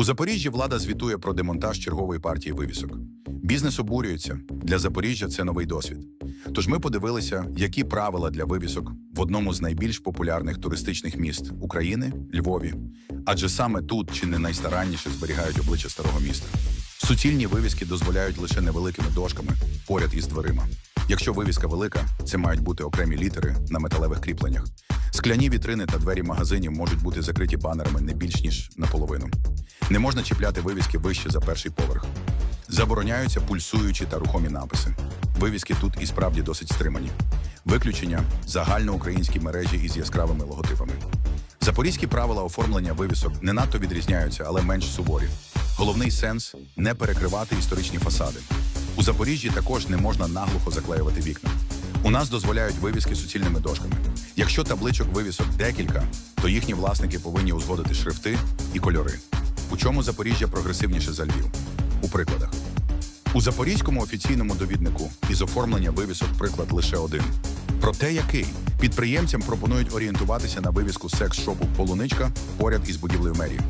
У Запоріжжі влада звітує про демонтаж чергової партії вивісок. Бізнес обурюється. Для Запоріжжя це новий досвід. Тож ми подивилися, які правила для вивісок в одному з найбільш популярних туристичних міст України Львові. Адже саме тут чи не найстаранніше зберігають обличчя старого міста. Суцільні вивіски дозволяють лише невеликими дошками поряд із дверима. Якщо вивіска велика, це мають бути окремі літери на металевих кріпленнях. Скляні вітрини та двері магазинів можуть бути закриті банерами не більш ніж наполовину. Не можна чіпляти вивіски вище за перший поверх. Забороняються пульсуючі та рухомі написи. Вивіски тут і справді досить стримані. Виключення загальноукраїнські мережі із яскравими логотипами. Запорізькі правила оформлення вивісок не надто відрізняються, але менш суворі. Головний сенс не перекривати історичні фасади. У Запоріжжі також не можна наглухо заклеювати вікна. У нас дозволяють вивіски суцільними дошками. Якщо табличок вивісок декілька, то їхні власники повинні узгодити шрифти і кольори. У чому Запоріжжя прогресивніше за Львів? У прикладах. У запорізькому офіційному довіднику із оформлення вивісок приклад лише один. Проте який підприємцям пропонують орієнтуватися на вивіску секс-шопу Полуничка поряд із будівлею мерії.